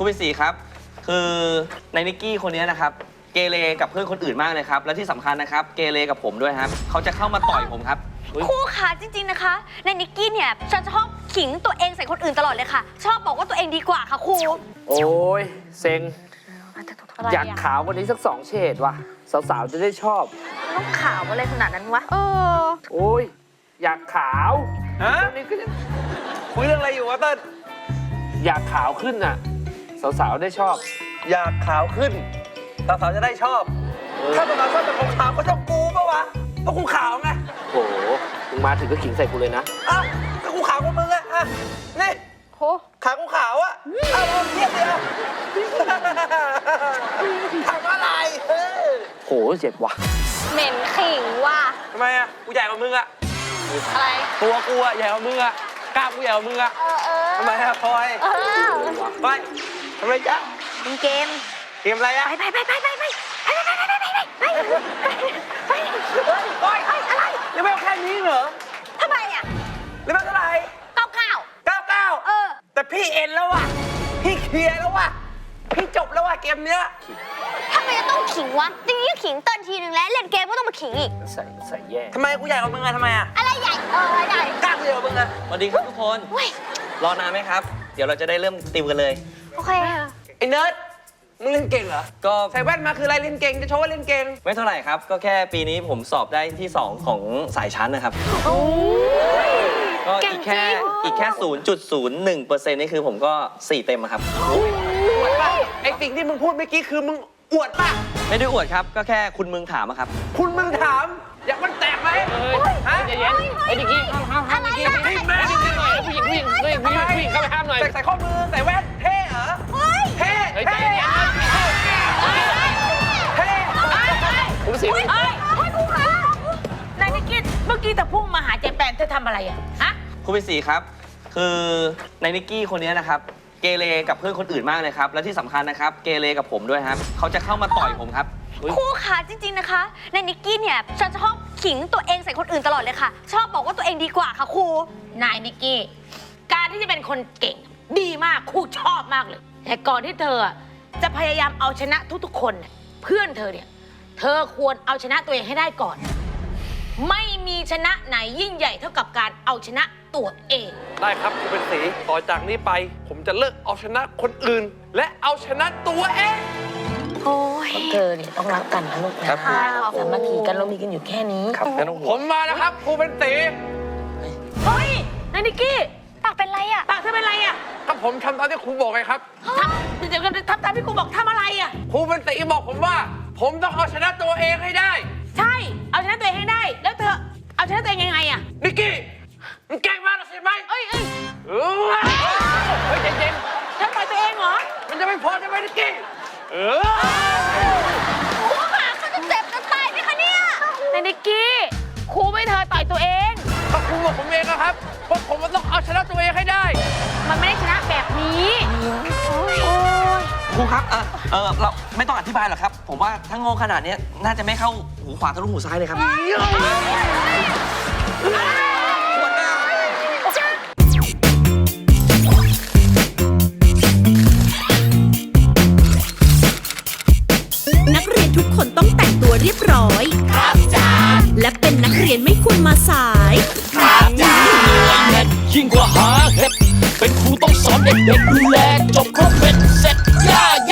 คุณเป็นสีครับ คือในนิกกี้คนนี้นะครับ เกเรกับเพื่อนคนอื่นมากเลยครับ และที่สำคัญนะครับ เกเรกับผมด้วยครับ เขาจะเข้ามาต่อยผมครับอุ๊ยครูคะจริงๆนะคะ ในนิกกี้เนี่ยจะชอบขิงตัวเองใส่คนอื่นตลอดเลยค่ะ ชอบบอกว่าตัวเองดีกว่าค่ะครูโอ้ยเซ็งอะไรอยากขาวกวันนี้สักสองเฉดว่ะ สาวๆ จะได้ชอบ ต้องขาวอะไรขนาดนั้นวะ เออ โอ้ย อยากขาวฮะวันนี้ก็จะคุยเรื่องอะไรอยู่วะเติ้ลอยากขาวขึ้นน่ะ สาวๆได้ชอบ อยากขาวขึ้นสาวๆจะได้ชอบ ถ้าสาวๆชอบแต่ขาวๆก็ชอบกูปะวะเพราะกูขาวไงโอ้โหมึงมาถึงก็ขิงใส่กูเลยนะอ้าวก็กูขาวกว่ามึงอะอะนี่โหขากูขาวอะเอาลองเทียบเดียวถามอะไรเออโหเจ็บว่ะเหม็นขิงว่ะทำไมอะกูใหญ่กว่ามึงอะอะไร ตัวกูอะใหญ่กว่ามึงอะกล้ามกูใหญ่กว่ามึงอะเออเออทำไมอะพลอยเออไป ทำไมจ๊ะเป็นเกม เกมอะไรอะไปไปไปไปไปไปไปไปไปไปไปไปไปไปโอ๊ยอะไรเลเวลแค่นี้เหรอทำไมอะเลเวลเท่าไหร่เก้าเก้าเก้าเก้าเออ แต่พี่เอ็นแล้วว่ะ พี่เคลียร์แล้วว่ะ พี่จบแล้วว่ะเกมเนี้ยทำไมจะต้องขิงวะจริงๆก็ขิงเตินทีนึงแล้ว เล่นเกมก็ต้องมาขิงอีก ใส่ใส่แย่ทำไมกูใหญ่กว่ามึงอะทำไมอะอะไรใหญ่ เอออะไรใหญ่กล้ามกูใหญ่กว่ามึงอะสวัสดีครับทุกคนเว้ยรอนานไหมครับ เดี๋ยวเราจะได้เริ่มติวกันเลย โอเคไอ้เนิร์ดมึงเล่นเก่งเหรอ ก็ใส่แว่นมาคืออะไรเล่นเก่งจะโชว์ว่าเล่นเก่ง ไม่เท่าไหร่ครับ ก็แค่ปีนี้ผมสอบได้ที่ 2 ของสายชั้นนะครับก็เก่งอีกแค่จริง อีกแค่ 0.01%นี่คือผมก็ 4 เต็มอะครับ อวดป่ะ ไอ้สิ่งที่มึงพูดเมื่อกี้คือมึงอวดป่ะ ไม่ได้อวดครับ ก็แค่คุณมึงถามอะครับ คุณมึงถาม อยากมันแตกไหมฮะ พุ่งมาหาเจแปนเธอทำอะไรอะฮะคุณเป็นสีครับ คือในนิกกี้คนนี้นะครับ เกเรกับเพื่อนคนอื่นมากเลยครับ และที่สำคัญนะครับ เกเรกับผมด้วยครับ เขาจะเข้ามาต่อยผมครับครูคะจริง ๆ นะคะ ในนิกกี้เนี่ยจะชอบขิงตัวเองใส่คนอื่นตลอดเลยค่ะ ชอบบอกว่าตัวเองดีกว่าค่ะครู นายนิกกี้ การที่จะเป็นคนเก่ง ดีมากครูชอบมากเลย แต่ก่อนที่เธอจะพยายามเอาชนะทุกๆคนเนี่ยเพื่อนเธอเนี่ย เธอควรเอาชนะตัวเองให้ได้ก่อน ไม่มีชนะไหนยิ่งใหญ่เท่ากับการเอาชนะตัวเอง ได้ครับคุณเป็นสีต่อจากนี้ไป ผมจะเลิกเอาชนะคนอื่น และเอาชนะตัวเอง โอ้ย เธอเนี่ยต้องรักกันนะลูกนะครับสามัคคีกันเรามีกันอยู่แค่นี้ ครับไม่ต้องห่ผวงมมาแล้วครับครูเป็นสีเฮ้ยนายนิกกี้ปากเป็นไรอะปากเธอเป็นไรอะถ้าผมทำตามที่ครูบอกไงครับทำเดี๋ยวๆทำตามที่ครูบอกทำอะไรอะครูเป็นสีบอกผมว่า ผมต้องเอาชนะตัวเองให้ได้ ใช่ เอาชนะตัวเองให้ได้ แล้วเธอ เอาชนะตัวเองยังไงอะนิกกี้มันเก่งมากนะใช่ไหมเอ้ยเอ้ยเออเฮ้ยใจเย็นฉันต่อยตัวเองเหรอมันจะไม่พอใช่ไหมนิกกี้ เออ เออเออเราไม่ต้องอธิบายหรอกครับ ผมว่าถ้าโง่ขนาดเนี้ยน่าจะไม่เข้าหูขวาทะลุหูซ้ายเลยครับนักเรียนทุกคนต้องแต่งตัวเรียบร้อย ครับจ้าและเป็นนักเรียนไม่ควรมาสาย ยิ่งกว่าหาเห็ดเป็นครูต้องสอนเด็กๆดูแลจบครบ